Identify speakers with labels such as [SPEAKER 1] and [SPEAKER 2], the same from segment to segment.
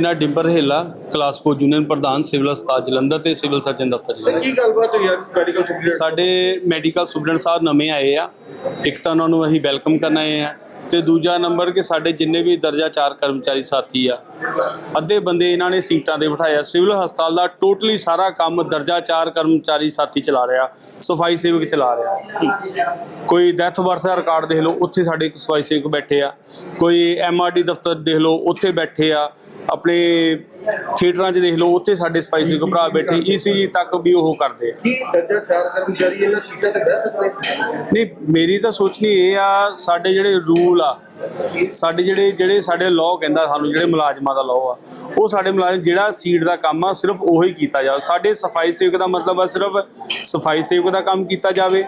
[SPEAKER 1] ਮੇਰਾ ਡਿੰਪਰ ਹੇਲਾ ਕਲਾਸਪੋ ਯੂਨੀਅਨ ਪ੍ਰਧਾਨ ਸਿਵਲ ਹਸਪਤਾਲ ਜਲੰਧਰ ਤੇ ਸਿਵਲ ਸਰਜਨ ਦਫ਼ਤਰ ਜਲੰਧਰ।
[SPEAKER 2] ਕੀ ਗੱਲਬਾਤ ਹੋਈ ਅੱਜ ਮੈਡੀਕਲ
[SPEAKER 1] ਸਾਡੇ ਮੈਡੀਕਲ ਸਟੂਡੈਂਟ ਸਾਹਿਬ ਨਵੇਂ ਆਏ ਆ। ਇੱਕ ਤਾਂ ਉਹਨਾਂ ਨੂੰ ਅਸੀਂ ਵੈਲਕਮ ਕਰਨ ਆਏ ਆ। ਤੇ ਦੂਜਾ ਨੰਬਰ ਕਿ ਸਾਡੇ ਜਿੰਨੇ ਵੀ ਦਰਜਾ 4 ਕਰਮਚਾਰੀ ਸਾਥੀ ਆ, ਅੱਧੇ ਬੰਦੇ ਇਹਨਾਂ ਨੇ ਸੀਟਾਂ ਤੇ ਬਿਠਾਇਆ। ਸਿਵਲ ਹਸਪਤਾਲ ਦਾ ਟੋਟਲੀ ਸਾਰਾ ਕੰਮ ਦਰਜਾ 4 ਕਰਮਚਾਰੀ ਸਾਥੀ ਚਲਾ ਰਿਹਾ, ਸਫ਼ਾਈ ਸੇਵਕ ਚਲਾ ਰਿਹਾ। ਕੋਈ ਡੈਥ ਬਰਥ ਦਾ ਰਿਕਾਰਡ ਦੇਖ ਲਓ, ਉੱਥੇ ਸਾਡੇ ਇੱਕ ਸਫ਼ਾਈ ਸੇਵਕ ਬੈਠੇ ਆ। ਕੋਈ ਐਮਆਰਡੀ ਦਫ਼ਤਰ ਦੇਖ ਲਓ, ਉੱਥੇ ਬੈਠੇ ਆ। ਆਪਣੇ ਥੀਏਟਰਾਂ 'ਚ ਦੇਖ ਲਓ ਉੱਥੇ ਸਾਡੇ ਸਫ਼ਾਈ ਸੇਵਕ ਭਰਾ ਬੈਠੇ ਈਸੀਜੀ ਤੱਕ ਵੀ ਉਹ ਕਰਦੇ ਆ।
[SPEAKER 2] ਕੀ ਦਰਜਾ ਚਾਰ ਕਰਮਚਾਰੀ ਇਹਨਾਂ ਸੀਟਾਂ ਤੇ ਬਹਿ ਸਕਦੇ
[SPEAKER 1] ਨਹੀਂ ਮੇਰੀ ਤਾਂ ਸੋਚਣੀ ਇਹ ਆ ਸਾਡੇ ਜਿਹੜੇ ਰੂਲ ਆ ਸਾਡੇ ਜਿਹੜੇ ਜਿਹੜੇ ਸਾਡੇ ਲਾਅ ਕਹਿੰਦਾ ਸਾਨੂੰ ਜਿਹੜੇ ਮੁਲਾਜ਼ਮਾਂ ਦਾ ਲਾਅ ਆ ਉਹ ਸਾਡੇ ਮੁਲਾਜ਼ਮ ਜਿਹੜਾ ਸੀਟ ਦਾ ਕੰਮ ਆ ਸਿਰਫ ਉਹੀ ਕੀਤਾ ਜਾਵੇ ਸਾਡੇ ਸਫ਼ਾਈ ਸੇਵਕ ਦਾ ਮਤਲਬ ਆ ਸਿਰਫ ਸਫ਼ਾਈ ਸੇਵਕ ਦਾ ਕੰਮ ਕੀਤਾ ਜਾਵੇ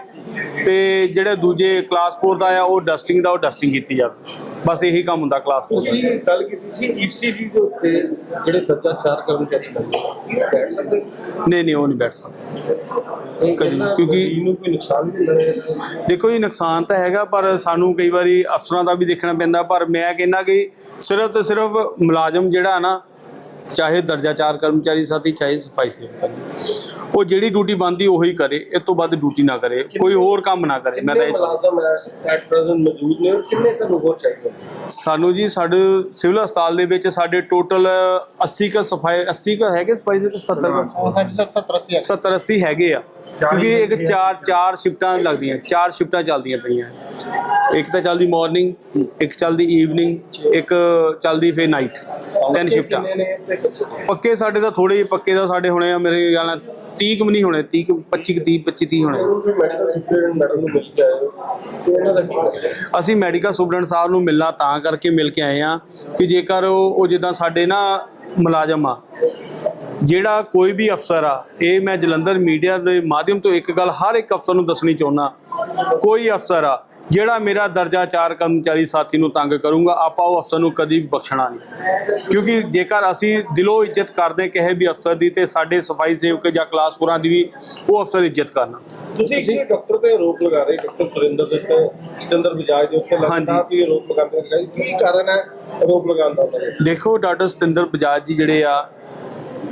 [SPEAKER 1] ਤੇ ਜਿਹੜੇ ਦੂਜੇ ਕਲਾਸ 4 ਦਾ ਆ ਉਹ ਡਸਟਿੰਗ ਦਾ ਉਹ ਡਸਟਿੰਗ ਕੀਤੀ ਜਾਵੇ। ਬਸ ਇਹੀ ਕੰਮ ਹੁੰਦਾ ਕਲਾਸ 4 ਦਾ
[SPEAKER 2] ਤੁਸੀਂ ਗੱਲ ਕੀਤੀ ਸੀ ਈਸੀਜੀ ਦੇ ਉੱਤੇ ਜਿਹੜੇ ਦਰਜਾ ਚਾਰ ਕਰਮਚਾਰੀ ਲੱਗੇ ਬੈਠ ਸਕਦੇ
[SPEAKER 1] ਨਹੀਂ ਨਹੀਂ ਉਹ ਨਹੀਂ ਬੈਠ ਸਕਦੇ।
[SPEAKER 2] ਨਹੀਂ,
[SPEAKER 1] ਕਦੀ-
[SPEAKER 2] ਇਹਨਾਂ
[SPEAKER 1] ਕਿਉਂਕਿ-
[SPEAKER 2] ਮਰੀਜ਼ ਨੂੰ ਕੋਈ ਨੁਕਸਾਨ ਵੀ ਹੁੰਦਾ
[SPEAKER 1] ਦੇਖੋ ਇਹ ਨੁਕਸਾਨ ਤਾਂ ਹੈਗਾ ਪਰ ਸਾਨੂੰ ਕਈ ਵਾਰੀ ਅਫਸਰਾਂ ਦਾ ਵੀ ਦੇਖਣਾ ਪੈਂਦਾ ਪਰ ਮੈਂ ਕਹਿੰਦਾ ਕਿ ਸਿਰਫ ਤੇ ਸਿਰਫ ਮੁਲਾਜ਼ਮ ਜਿਹੜਾ ਨਾ ਚਾਹੇ ਦਰਜਾ 4 ਕਰਮਚਾਰੀ ਸਾਥੀ ਚਾਹੇ ਸਫ਼ਾਈ ਸੇਵਕ ਉਹ ਜਿਹੜੀ ਡਿਊਟੀ ਬੰਦੀ ਉਹੀ ਕਰੇ ਇਸ ਤੋਂ ਵੱਧ ਡਿਊਟੀ ਨਾ ਕਰੇ ਕੋਈ ਹੋਰ ਕੰਮ ਨਾ ਕਰੇ ਮੈਂ ਤਾਂ ਇਹ
[SPEAKER 2] ਐਟ ਪ੍ਰੈਜ਼ੈਂਟ ਮੌਜੂਦ ਨੇ ਕਿੰਨੇ ਤੁਹਾਨੂੰ ਹੋਰ ਚਾਹੀਦੇ
[SPEAKER 1] ਸਾਨੂੰ ਜੀ ਸਾਡੇ ਸਿਵਲ ਹਸਪਤਾਲ ਦੇ ਵਿੱਚ ਸਾਡੇ ਟੋਟਲ 80 ਕ ਸਫ਼ਾਈ 80 ਕ ਹੈਗੇ ਸਫ਼ਾਈ ਸੇਵਕ? 70 ਕੁ?
[SPEAKER 2] ਹਾਂਜੀ ਸਰ 70 80
[SPEAKER 1] 70 80 ਹੈਗੇ ਆ। ਕਿਉਂਕਿ ਇੱਕ ਚਾਰ ਚਾਰ ਸ਼ਿਫਟਾਂ ਲੱਗਦੀਆਂ ਚਾਰ ਸ਼ਿਫਟਾਂ ਚੱਲਦੀਆਂ ਪਈਆਂ। ਇੱਕ ਤਾਂ ਚੱਲਦੀ ਮਾਰਨਿੰਗ ਇੱਕ ਚੱਲਦੀ ਈਵਨਿੰਗ ਇੱਕ ਚੱਲਦੀ ਫੇ ਨਾਈਟ ਤਿੰਨ ਸ਼ਿਫਟਾਂ। ਪੱਕੇ ਸਾਡੇ ਤਾਂ ਥੋੜੇ ਜਿਹੇ ਪੱਕੇ ਦਾ ਸਾਡੇ ਹੋਣੇ ਆ ਮੇਰੇ ਖਿਆਲ ਨਾਲ 30 ਕੁ ਨਹੀਂ ਹੋਣੇ 30 ਕੁ, 25 ਕੁ, 30 25 30 ਹੋਣੇ।
[SPEAKER 2] ਸੁਪਰੀਡੈਂਟ ਤੇ?
[SPEAKER 1] ਅਸੀਂ ਮੈਡੀਕਲ ਸਟੂਡੈਂਟ ਸਾਹਿਬ ਨੂੰ ਮਿਲਣਾ ਤਾਂ ਕਰਕੇ ਮਿਲ ਕੇ ਆਏ ਆ ਕਿ ਜੇਕਰ ਉਹ ਜਿੱਦਾਂ ਸਾਡੇ ਨਾ ਮੁਲਾਜ਼ਮ ਆ ਜਿਹੜਾ ਕੋਈ ਵੀ ਅਫਸਰ ਆ ਇਹ ਮੈਂ ਜਲੰਧਰ ਮੀਡੀਆ ਦੇ ਮਾਧਿਅਮ ਤੋਂ ਇੱਕ ਗੱਲ ਹਰ ਇੱਕ ਅਫਸਰ ਨੂੰ ਦੱਸਣੀ ਚਾਹੁੰਦਾ ਕੋਈ ਅਫਸਰ ਆ ਜਿਹੜਾ ਮੇਰਾ ਦਰਜਾ 4 ਕਰਮਚਾਰੀ ਸਾਥੀ ਨੂੰ ਤੰਗ ਕਰੂੰਗਾ ਆਪਾਂ ਉਹ ਅਫਸਰ ਨੂੰ ਕਦੀ ਬਖਸ਼ਣਾ ਨਹੀਂ ਕਿਉਂਕਿ ਜੇਕਰ ਅਸੀਂ ਦਿਲੋਂ ਇੱਜ਼ਤ ਕਰਦੇ ਕਿਸੇ ਵੀ ਅਫਸਰ ਦੀ ਤੇ ਸਾਡੇ ਸਫ਼ਾਈ ਸੇਵਕ ਜਾਂ ਕਲਾਸਪੁਰਾਂ ਦੀ ਵੀ ਉਹ ਅਫਸਰ ਇੱਜ਼ਤ ਕਰਨਾ
[SPEAKER 2] ਤੁਸੀਂ ਇੱਕ ਡਾਕਟਰ ਤੇ ਆਰੋਪ ਲਗਾ ਰਹੇ ਡਾਕਟਰ ਸੁਰਿੰਦਰ ਦੇ ਉੱਤੇ ਸਤਿੰਦਰ ਬਜਾਜ ਦੇ ਉੱਤੇ ਲਗਾਤਾਰ। ਵੀ ਆਰੋਪ ਲਗਾਉਂਦੇ ਰਹੇ ਕੀ ਕਾਰਨ ਹੈ ਆਰੋਪ ਲਗਾਉਣ ਦਾ?
[SPEAKER 1] ਦੇਖੋ ਡਾਕਟਰ ਸਤਿੰਦਰ ਬਜਾਜ ਜੀ ਜਿਹੜੇ ਆ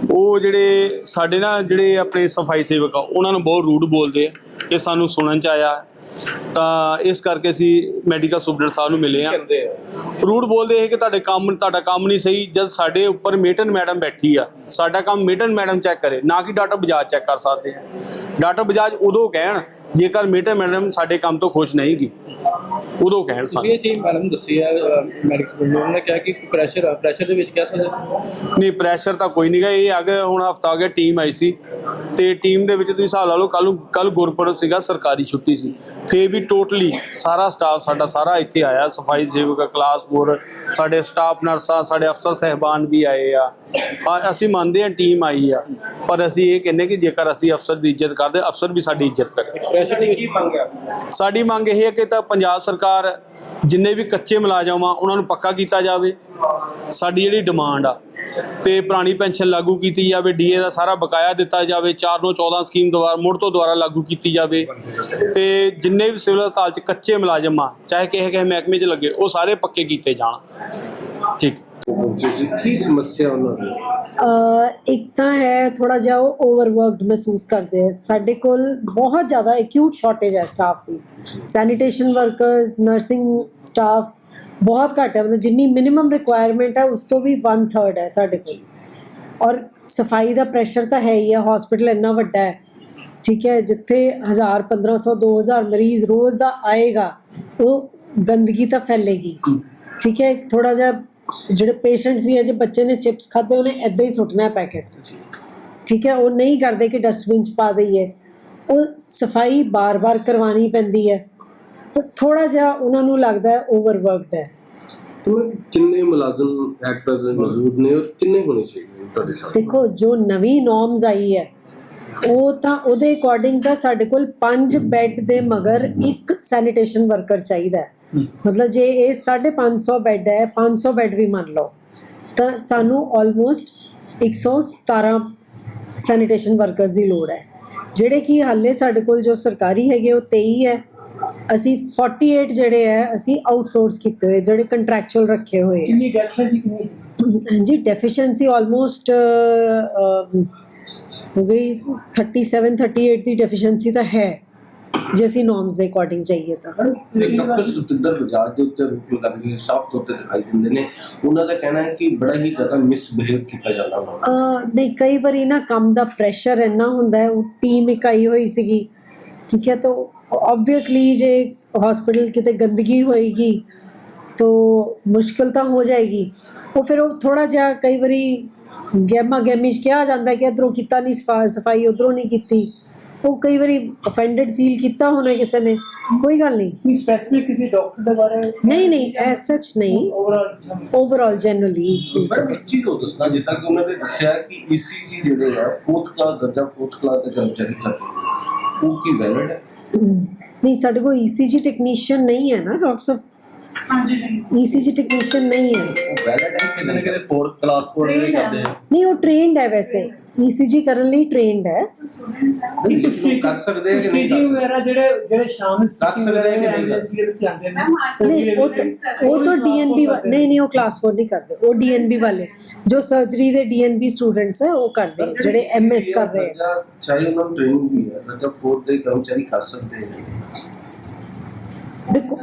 [SPEAKER 1] ਉਹ ਜਿਹੜੇ ਸਾਡੇ ਨਾ ਜਿਹੜੇ ਆਪਣੇ ਸਫ਼ਾਈ ਸੇਵਕ ਆ ਉਹਨਾਂ ਨੂੰ ਬਹੁਤ ਰੂਡ ਬੋਲਦੇ ਆ ਇਹ ਸਾਨੂੰ ਸੁਣਨ ਚ ਆਇਆ। ਤਾਂ ਇਸ ਕਰਕੇ ਅਸੀਂ ਮੈਡੀਕਲ ਸੁਪਰਡੈਂਟ ਸਾਹਿਬ ਨੂੰ ਮਿਲੇ ਆ। ਰੂਡ ਬੋਲਦੇ ਇਹ ਕਿ ਤੁਹਾਡੇ ਕੰਮ ਤੁਹਾਡਾ ਕੰਮ ਨਹੀਂ ਸਹੀ ਜਦ ਸਾਡੇ ਉੱਪਰ ਮੇਟਨ ਮੈਡਮ ਬੈਠੀ ਆ ਸਾਡਾ ਕੰਮ ਮੇਟਨ ਮੈਡਮ ਚੈੱਕ ਕਰੇ ਨਾ ਕਿ ਡਾਕਟਰ ਬਜਾਜ ਚੈੱਕ ਕਰ ਸਕਦੇ ਆ। ਡਾਕਟਰ ਬਜਾਜ ਉਦੋਂ ਕਹਿਣ ਜੇਕਰ ਮੇਟਨ ਮੈਡਮ ਸਾਡੇ ਕੰਮ ਤੋਂ ਖੁਸ਼ ਨਹੀਂ ਗੀ ਉਦੋਂ ਕਹਿਣ ਸਾਨੂੰ।
[SPEAKER 3] ਇਹ ਚੀਜ਼ ਮੈਡਮ ਦੱਸੀ ਹੈ ਸਟੂਡੈਂਟ ਉਹਨਾਂ ਨੇ। ਕਿਹਾ ਕਿ ਪ੍ਰੈਸ਼ਰ ਆ ਪ੍ਰੈਸ਼ਰ ਦੇ ਵਿੱਚ ਕਹਿ ਸਕਦੇ
[SPEAKER 1] ਨਹੀਂ ਪ੍ਰੈਸ਼ਰ ਤਾਂ ਕੋਈ ਨਹੀਂਗਾ ਇਹ ਅੱਗੇ ਹੁਣ ਹਫਤਾ ਹੋ ਗਿਆ ਟੀਮ ਆਈ ਸੀ। ਤੇ ਟੀਮ ਦੇ ਵਿੱਚ ਤੁਸੀਂ ਹਿਸਾਬ ਲਾ ਲਓ ਕੱਲ ਨੂੰ ਕੱਲ ਗੁਰਪੁਰਬ ਸੀਗਾ ਸਰਕਾਰੀ ਛੁੱਟੀ ਸੀ। ਫੇ ਵੀ ਟੋਟਲੀ ਸਾਰਾ ਸਟਾਫ ਸਾਡਾ ਸਾਰਾ ਇੱਥੇ ਆਇਆ। ਸਫ਼ਾਈ ਸੇਵਕ ਕਲਾਸ 4 ਸਾਡੇ ਸਟਾਫ ਨਰਸਾਂ ਸਾਡੇ ਅਫਸਰ ਸਹਿਬਾਨ ਵੀ ਆਏ ਆ। ਆ ਅਸੀਂ ਮੰਨਦੇ ਹਾਂ ਟੀਮ ਆਈ ਆ। ਪਰ ਅਸੀਂ ਇਹ ਕਹਿੰਦੇ ਕਿ ਜੇਕਰ ਅਸੀਂ ਅਫਸਰ ਦੀ ਇੱਜ਼ਤ ਕਰਦੇ ਅਫਸਰ ਵੀ ਸਾਡੀ ਇੱਜ਼ਤ ਕਰੇ।
[SPEAKER 2] ਦੀ ਕੀ ਮੰਗ ਹੈ
[SPEAKER 1] ਸਾਡੀ ਮੰਗ ਇਹ ਹੈ ਕਿ ਤਾਂ ਪੰਜਾਬ ਸਰਕਾਰ ਜਿੰਨੇ ਵੀ ਕੱਚੇ ਮੁਲਾਜ਼ਮ ਆ ਉਹਨਾਂ ਨੂੰ ਪੱਕਾ ਕੀਤਾ ਜਾਵੇ। ਸਾਡੀ ਜਿਹੜੀ ਡਿਮਾਂਡ ਆ ਤੇ ਪੁਰਾਣੀ ਪੈਨਸ਼ਨ ਲਾਗੂ ਕੀਤੀ ਜਾਵੇ ਡੀਏ ਦਾ ਸਾਰਾ ਬਕਾਇਆ ਦਿੱਤਾ ਜਾਵੇ 4 ਨੂੰ 14 ਸਕੀਮ ਦੁਬਾਰਾ ਮੁੜ ਤੋਂ ਦੁਬਾਰਾ ਲਾਗੂ ਕੀਤੀ ਜਾਵੇ। ਤੇ ਜਿੰਨੇ ਵੀ ਸਿਵਲ ਹਸਪਤਾਲ 'ਚ ਕੱਚੇ ਮੁਲਾਜ਼ਮ ਆ ਚਾਹੇ ਕਿਸੇ ਕਿਸੇ ਮਹਿਕਮੇ 'ਚ ਲੱਗੇ ਉਹ ਸਾਰੇ ਪੱਕੇ ਕੀਤੇ ਜਾਣ। ਠੀਕ।
[SPEAKER 2] ਕੀ ਸਮੱਸਿਆ ਉਹਨਾਂ ਦੀ?
[SPEAKER 4] ਅਹ ਇੱਕ ਤਾਂ ਹੈ ਥੋੜਾ ਜਿਹਾ ਉਹ ਓਵਰਵਰਕਡ ਮਹਿਸੂਸ ਕਰਦੇ ਆ। ਸਾਡੇ ਕੋਲ ਬਹੁਤ ਜ਼ਿਆਦਾ ਐਕਿਊਟ ਸ਼ਾਰਟੇਜ ਹੈ ਸਟਾਫ ਦੀ। ਸੈਨੀਟੇਸ਼ਨ ਵਰਕਰਸ ਨਰਸਿੰਗ ਸਟਾਫ ਬਹੁਤ ਘੱਟ ਹੈ। ਮਤਲਬ ਜਿੰਨੀ ਮਿਨੀਮਮ ਰਿਕੁਆਇਰਮੈਂਟ ਹੈ ਉਸ ਤੋਂ ਵੀ 1/3 ਹੈ ਸਾਡੇ ਕੋਲ। ਔਰ ਸਫ਼ਾਈ ਦਾ ਪ੍ਰੈਸ਼ਰ ਤਾਂ ਹੈ ਹੀ ਹੈ। ਹਸਪੀਟਲ ਇੰਨਾ ਵੱਡਾ ਹੈ। ਠੀਕ ਹੈ ਜਿੱਥੇ 1000 1500 2000 ਮਰੀਜ਼ ਰੋਜ਼ ਦਾ ਆਏਗਾ ਉਹ ਗੰਦਗੀ ਤਾਂ ਫੈਲੇਗੀ। ਠੀਕ ਹੈ ਥੋੜਾ ਜਿਹਾ ਜਿਹੜੇ ਪੇਸ਼ੈਂਟਸ ਵੀ ਹੈ ਜੇ ਬੱਚੇ ਨੇ ਚਿਪਸ ਖਾਦੇ ਉਹਨੇ ਐਦਾਂ ਹੀ ਸੁੱਟਣਾ ਹੈ ਪੈਕੇਟ। ਠੀਕ ਹੈ ਉਹ ਨਹੀਂ ਕਰਦੇ ਕਿ ਡਸਟਬਿਨ ਚ ਪਾ ਦਈਏ। ਉਹ ਸਫ਼ਾਈ ਬਾਰ-ਬਾਰ ਕਰਵਾਉਣੀ ਪੈਂਦੀ ਹੈ। ਤਾਂ ਥੋੜਾ ਜਿਹਾ ਉਹਨਾਂ ਨੂੰ ਲੱਗਦਾ ਹੈ ਓਵਰਵਰਕਡ ਹੈ।
[SPEAKER 2] ਕਿੰਨੇ ਮੁਲਾਜ਼ਮ ਪ੍ਰੈਜ਼ੈਂਟ ਮੌਜੂਦ ਨੇ ਔਰ ਕਿੰਨੇ ਹੋਣੇ ਚਾਹੀਦੇ ਤੁਹਾਡੇ ਸਾਹਮਣੇ
[SPEAKER 4] ਦੇਖੋ ਜੋ ਨਵੀਂ ਨੋਰਮਸ ਆਈ ਹੈ ਉਹ ਤਾਂ ਉਹਦੇ ਅਕੋਰਡਿੰਗ ਤਾਂ ਸਾਡੇ ਕੋਲ 5 ਬੈੱਡ ਦੇ ਮਗਰ ਇੱਕ ਸੈਨੀਟੇਸ਼ਨ ਵਰਕਰ ਚਾਹੀਦਾ ਹੈ। ਮਤਲਬ ਜੇ ਇਹ 550 ਬੈੱਡ ਹੈ 500 ਬੈੱਡ ਵੀ ਮੰਨ ਲਓ ਤਾਂ ਸਾਨੂੰ ਆਲਮੋਸਟ 117 ਸੈਨੀਟੇਸ਼ਨ ਵਰਕਰਸ ਦੀ ਲੋੜ ਹੈ। ਜਿਹੜੇ ਕਿ ਹਾਲੇ ਸਾਡੇ ਕੋਲ ਜੋ ਸਰਕਾਰੀ ਹੈਗੇ ਉਹ 23 ਹੈ। ਅਸੀਂ 48 ਜਿਹੜੇ ਹੈ ਅਸੀਂ ਆਊਟਸੋਰਸ ਕੀਤੇ ਹੋਏ ਜਿਹੜੇ ਕੰਟਰੈਕਚੁਅਲ ਰੱਖੇ ਹੋਏ ਹੈ।
[SPEAKER 3] ਕਿੰਨੀ ਡੈਫੀਸ਼ੀਐਂਸੀ ਕਿੰਨੀ
[SPEAKER 4] ਜੀ ਡੈਫੀਸ਼ੀਐਂਸੀ ਆਲਮੋਸਟ ਹੋ ਗਈ 37 38 ਦੀ ਡੈਫੀਸ਼ੀਐਂਸੀ ਤਾਂ ਹੈ। ਜੇ ਅਸੀਂ ਨੋਰਮਸ ਦੇ ਅਕੋਰਡਿੰਗ ਚਾਹੀਏ ਤਾਂ।
[SPEAKER 2] ਇੱਕ ਡਾਕਟਰ ਸੁਤਿੰਦਰ ਬਜਾਜ ਦੇ ਉੱਤੇ ਰੂਪ ਲਗਾਉਂਦੇ ਸਾਫ਼ ਤੌਰ ਤੇ ਦਿਖਾਈ ਦਿੰਦੇ ਨੇ। ਉਹਨਾਂ ਦਾ ਕਹਿਣਾ ਹੈ ਕਿ ਬੜਾ ਹੀ ਜ਼ਿਆਦਾ ਮਿਸਬਿਹੇਵ ਕੀਤਾ ਜਾਂਦਾ ਉਹਨਾਂ
[SPEAKER 4] ਨਹੀਂ ਕਈ ਵਾਰੀ ਨਾ ਕੰਮ ਦਾ ਪ੍ਰੈਸ਼ਰ ਇੰਨਾ ਹੁੰਦਾ ਹੈ ਉਹ ਟੀਮ ਇਕਾਈ ਹੋਈ ਸੀਗੀ ਠੀਕ ਹੈ ਤਾਂ ਆਬਵੀਅਸਲੀ ਜੇ ਹਸਪੀਟਲ ਕਿਤੇ ਗੰਦਗੀ ਹੋਏਗੀ ਤਾਂ ਮੁਸ਼ਕਿਲ ਤਾਂ ਹੋ ਜਾਏਗੀ। ਉਹ ਫਿਰ ਉਹ ਥੋੜਾ ਜਿਹਾ ਕਈ ਵਾਰੀ ਗੈਮਾ ਗੈਮੀ 'ਚ ਕਿਹਾ ਜਾਂਦਾ ਕਿ ਇਧਰੋਂ ਕੀਤਾ ਨਹੀਂ ਸਫਾ- ਸਫ਼ਾਈ ਉਧਰੋਂ ਨਹੀਂ ਕੀਤੀ। ਉਹ ਕਈ ਵਾਰੀ ਅਫੈਂਡਡ ਫੀਲ ਕੀਤਾ ਹੋਣਾ ਕਿਸੇ ਨੇ ਕੋਈ ਗੱਲ ਨਹੀਂ
[SPEAKER 5] ਕੋਈ ਸਪੈਸੀਫਿਕ ਕਿਸੇ ਡਾਕਟਰ ਦੇ ਬਾਰੇ
[SPEAKER 4] ਨਹੀਂ ਨਹੀਂ ਐਸ ਸੱਚ ਨਹੀਂ
[SPEAKER 5] ਓਵਰਆਲ
[SPEAKER 4] ਓਵਰਆਲ ਜਨਰਲੀ
[SPEAKER 2] ਮੈਂ ਇੱਕ ਚੀਜ਼ ਹੋ ਦੱਸਣਾ ਜਿੱਦਾਂ ਕਿ ਉਹਨਾਂ ਨੇ ਦੱਸਿਆ ਕਿ ECG ਜਿਹੜੇ ਆ ਫੋਰਥ ਕਲਾਸ ਦਰਜਾ ਫੋਰਥ ਕਲਾਸ ਦੇ ਕਰਮਚਾਰੀ ਕਰਦੇ ਉਹ ਕੀ ਵੈਲਿਡ ਹੈ
[SPEAKER 4] ਨਹੀਂ ਸਾਡੇ ਕੋਲ ECG ਟੈਕਨੀਸ਼ੀਅਨ ਨਹੀਂ ਹੈ ਨਾ ਡਾਕਟਰ ਸਾਹਿਬ
[SPEAKER 5] ਹਾਂਜੀ ਨਹੀਂ
[SPEAKER 4] ECG ਟੈਕਨੀਸ਼ੀਅਨ ਨਹੀਂ ਹੈ
[SPEAKER 2] ਉਹ ਵੈਲਿਡ ਹੈ
[SPEAKER 3] ਫੋਰ ਆ
[SPEAKER 4] ECG ਕਰਨ ਲਈ ਟ੍ਰੇਨਡ ਹੈ।
[SPEAKER 2] ਨਹੀਂ ਕਰ ਸਕਦੇ ਆ ਕਿ ਨਹੀਂ ਕਰ ਸਕਦੇ?
[SPEAKER 5] ਵਗੈਰਾ ਜਿਹੜੇ ਜਿਹੜੇ ਸ਼ਾਮ
[SPEAKER 2] ਕਰ ਸਕਦੇ ਆ ਕਿ ਨਹੀਂ ਕਰ
[SPEAKER 5] ਐਮਬੂਲੈਂਸ ਦੇ ਜਾਂਦੇ ਨੇ
[SPEAKER 4] ਨਹੀਂ ਉਹ ਤਾਂ ਉਹ ਤਾਂ ਡੀਐਨਬੀ ਨਹੀਂ ਨਹੀਂ ਉਹ ਕਲਾਸ 4 ਨਹੀਂ ਕਰਦੇ। ਉਹ ਡੀਐਨਬੀ ਵਾਲੇ। ਜੋ ਸਰਜਰੀ ਦੇ ਡੀਐਨਬੀ ਸਟੂਡੈਂਟਸ ਹੈ ਉਹ ਕਰਦੇ ਜਿਹੜੇ ਐਮਐਸ ਕਰ ਰਹੇ ਹੈ।
[SPEAKER 2] ਦਰਜਾ ਚਾਹੇ ਉਹਨਾਂ ਨੂੰ ਟ੍ਰੇਨਿੰਗ ਵੀ ਹੈ ਦਰਜਾ ਫੋਰਥ ਦੇ ਕਰਮਚਾਰੀ ਕਰ ਸਕਦੇ ਨੇ
[SPEAKER 4] ਦੇਖੋ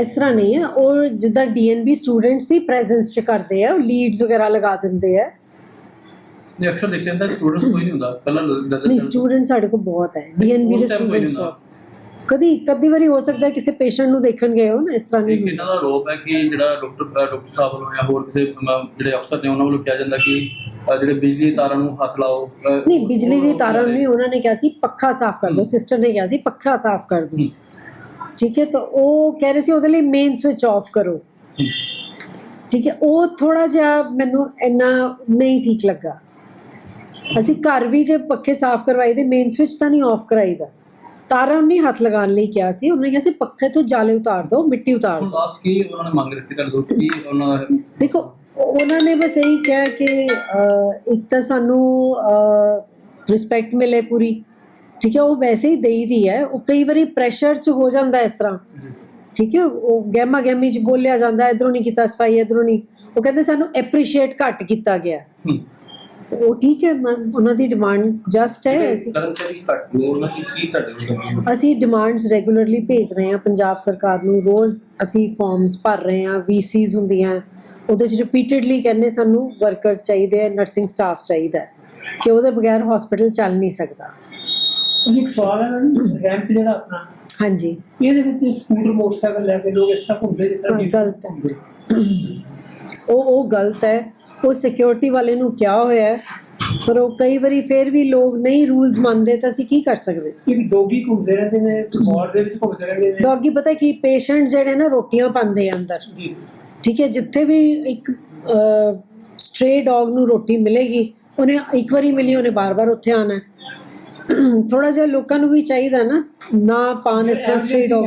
[SPEAKER 4] ਇਸ ਤਰ੍ਹਾਂ ਨਹੀਂ ਹੈ। ਉਹ ਜਿੱਦਾਂ ਡੀਐਨਬੀ ਸਟੂਡੈਂਟਸ ਦੀ ਪ੍ਰੈਜ਼ੈਂਸ ਚ ਕਰਦੇ ਆ ਉਹ ਲੀਡਸ ਵਗੈਰਾ ਲਗਾ ਦਿੰਦੇ ਆ।
[SPEAKER 3] ਨੇ ਅਕਸਰ ਦੇਖਿਆ ਜਾਂਦਾ ਸਟੂਡੈਂਟਸ ਕੋਈ ਨਹੀਂ ਹੁੰਦਾ ਪਹਿਲਾਂ
[SPEAKER 4] ਨਹੀਂ ਸਟੂਡੈਂਟ ਸਾਡੇ ਕੋਲ ਬਹੁਤ ਹੈ। ਡੀਐਨਬੀ ਦੇ ਸਟੂਡੈਂਟਸ
[SPEAKER 3] ਨਹੀਂ
[SPEAKER 4] ਬਹੁਤ ਕਦੀ ਕਦੀ ਵਾਰੀ ਹੋ ਸਕਦਾ ਕਿਸੇ ਪੇਸ਼ੈਂਟ ਨੂੰ ਦੇਖਣ ਗਏ ਹੋ ਨਾ ਇਸ ਤਰ੍ਹਾਂ ਨਹੀਂ
[SPEAKER 3] ਇਹਨਾਂ ਦਾ ਰੋਪ ਹੈ ਕਿ ਜਿਹੜਾ ਡਾਕਟਰ ਡਾਕਟਰ ਸਾਹਿਬ ਵੱਲੋਂ ਜਾਂ ਹੋਰ ਕਿਸੇ ਜਿਹੜੇ ਅਫਸਰ ਨੇ ਉਹਨਾਂ ਵੱਲੋਂ ਕਿਹਾ ਜਾਂਦਾ ਕਿ ਜਿਹੜੇ ਬਿਜਲੀ ਤਾਰਾਂ ਨੂੰ ਹੱਥ ਲਾਓ
[SPEAKER 4] ਨਹੀਂ ਬਿਜਲੀ ਦੀ ਤਾਰਾਂ ਨਹੀਂ ਉਹਨਾਂ ਨੇ ਕਿਹਾ ਸੀ ਪੱਖਾ ਸਾਫ਼ ਕਰ ਦਿਓ। ਸਿਸਟਰ ਨੇ ਕਿਹਾ ਸੀ ਪੱਖਾ ਸਾਫ਼ ਕਰ ਦਿਓ। ਠੀਕ ਹੈ ਤਾਂ ਉਹ ਕਹਿ ਰਹੇ ਸੀ ਉਹਦੇ ਲਈ ਮੇਨ ਸਵਿਚ ਆਫ ਕਰੋ। ਠੀਕ ਹੈ ਉਹ ਥੋੜਾ ਜਿਹਾ ਮੈਨੂੰ ਇੰਨਾ ਨਹੀਂ ਠੀਕ ਲੱਗਾ। ਅਸੀਂ ਘਰ ਵੀ ਜੇ ਪੱਖੇ ਸਾਫ਼ ਕਰਵਾਈ ਦੇ ਮੇਨ ਸਵਿਚ ਤਾਂ ਨਹੀਂ ਆਫ ਕਰਾਈਦਾ। ਤਾਰਾਂ ਨੂੰ ਨਹੀਂ ਹੱਥ ਲਗਾਉਣ ਲਈ ਕਿਹਾ ਸੀ। ਉਹਨੇ ਕਿਹਾ ਸੀ ਪੱਖੇ ਤੋਂ ਜਾਲੇ ਉਤਾਰ ਦਿਓ ਮਿੱਟੀ ਉਤਾਰ ਦਿਓ।
[SPEAKER 3] ਲਾਸਟ ਕੀ ਉਹਨਾਂ ਨੇ ਮੰਗ ਰੱਖੀ ਕਰ ਦੋ ਕੀ ਉਹਨਾਂ ਦਾ
[SPEAKER 4] ਦੇਖੋ ਉਹਨਾਂ ਨੇ ਬਸ ਇਹੀ ਕਿਹਾ ਕਿ ਇੱਕ ਤਾਂ ਸਾਨੂੰ ਰਿਸਪੈਕਟ ਮਿਲੇ ਪੂਰੀ। ਠੀਕ ਹੈ ਉਹ ਵੈਸੇ ਹੀ ਦੇਈ ਦੀ ਹੈ। ਉਹ ਕਈ ਵਾਰੀ ਪ੍ਰੈਸ਼ਰ 'ਚ ਹੋ ਜਾਂਦਾ ਇਸ ਤਰ੍ਹਾਂ। ਠੀਕ ਹੈ ਉਹ ਗਹਿਮਾ ਗਹਿਮੀ 'ਚ ਬੋਲਿਆ ਜਾਂਦਾ ਇਧਰੋਂ ਨਹੀਂ ਕੀਤਾ ਸਫ਼ਾਈ ਇਧਰੋਂ ਨਹੀਂ। ਉਹ ਕਹਿੰਦੇ ਸਾਨੂੰ ਐਪਰੀਸ਼ੀਏਟ ਘੱਟ ਕੀਤਾ ਗਿਆ। ਤੇ ਉਹ ਠੀਕ ਹੈ ਮੈਂ- ਉਹਨਾਂ ਦੀ ਡਿਮਾਂਡ ਜਸਟ ਹੈ ਅਸੀਂ
[SPEAKER 2] ਕਰਮਚਾਰੀ ਘੱਟ ਨੇ ਉਹਨਾਂ ਦੀ ਕੀ ਤੁਹਾਡੇ
[SPEAKER 4] ਅਸੀਂ ਡਿਮਾਂਡਸ ਰੈਗੂਲਰਲੀ ਭੇਜ ਰਹੇ ਹਾਂ ਪੰਜਾਬ ਸਰਕਾਰ ਨੂੰ ਰੋਜ਼ ਅਸੀਂ ਫਾਰਮਸ ਭਰ ਰਹੇ ਹਾਂ ਵੀਸੀਜ਼ ਹੁੰਦੀਆਂ ਉਹਦੇ 'ਚ ਰਿਪੀਟਡਲੀ ਕਹਿੰਦੇ ਸਾਨੂੰ ਵਰਕਰਸ ਚਾਹੀਦੇ ਆ ਨਰਸਿੰਗ ਸਟਾਫ ਚਾਹੀਦਾ ਹੈ ਕਿ ਉਹਦੇ ਬਗੈਰ ਹਸਪੀਟਲ ਚੱਲ ਨਹੀਂ ਸਕਦਾ।
[SPEAKER 5] ਇੱਕ ਸਵਾਲ ਹੈ ਰੈਂਪ ਜਿਹੜਾ ਆਪਣਾ
[SPEAKER 4] ਹਾਂਜੀ।
[SPEAKER 5] ਇਹਦੇ ਵਿੱਚ ਸਕੂਟਰ ਮੋਟਰਸਾਈਕਲ ਲੈ ਕੇ ਲੋਕ ਇਸ ਤਰ੍ਹਾਂ ਘੁੰਮਦੇ ਜਿਸ
[SPEAKER 4] ਹਾਂ,
[SPEAKER 5] ਤਰ੍ਹਾਂ
[SPEAKER 4] ਗਲਤ ਹੈ। ਉਹ ਉਹ ਗਲਤ ਹੈ। ਉਹ ਸਿਕਿਉਰਿਟੀ ਵਾਲੇ ਨੂੰ ਕਿਹਾ ਹੋਇਆ ਹੈ ਪਰ ਉਹ ਕਈ ਵਾਰੀ ਫਿਰ ਵੀ ਲੋਕ ਨਹੀਂ ਰੂਲਸ ਮੰਨਦੇ ਤਾਂ ਅਸੀਂ ਕੀ ਕਰ ਸਕਦੇ?
[SPEAKER 5] ਇੱਕ ਡੋਗੀ ਘੁੰਮਦੇ ਰਹਿੰਦੇ ਨੇ ਵਾਰਡ ਦੇ ਵਿੱਚ ਘੁੰਮਦੇ ਰਹਿੰਦੇ ਨੇ।
[SPEAKER 4] ਡੌਗੀ ਪਤਾ ਕੀ ਪੇਸ਼ੈਂਟ ਜਿਹੜੇ ਨਾ ਰੋਟੀਆਂ ਪਾਉਂਦੇ ਆ ਅੰਦਰ। ਠੀਕ ਹੈ ਜਿੱਥੇ ਵੀ ਇੱਕ ਸਟ੍ਰੇ ਡੌਗ ਨੂੰ ਰੋਟੀ ਮਿਲੇਗੀ ਉਹਨੇ ਇੱਕ ਵਾਰੀ ਮਿਲੀ ਉਹਨੇ ਬਾਰ-ਬਾਰ ਉੱਥੇ ਆਣਾ ਥੋੜਾ ਜਿਹਾ ਲੋਕਾਂ ਨੂੰ ਵੀ ਚਾਹੀਦਾ ਨਾ ਨਾ ਪਾਣ ਇਸ ਤਰ੍ਹਾਂ ਸਟ੍ਰੇ ਡੌਗ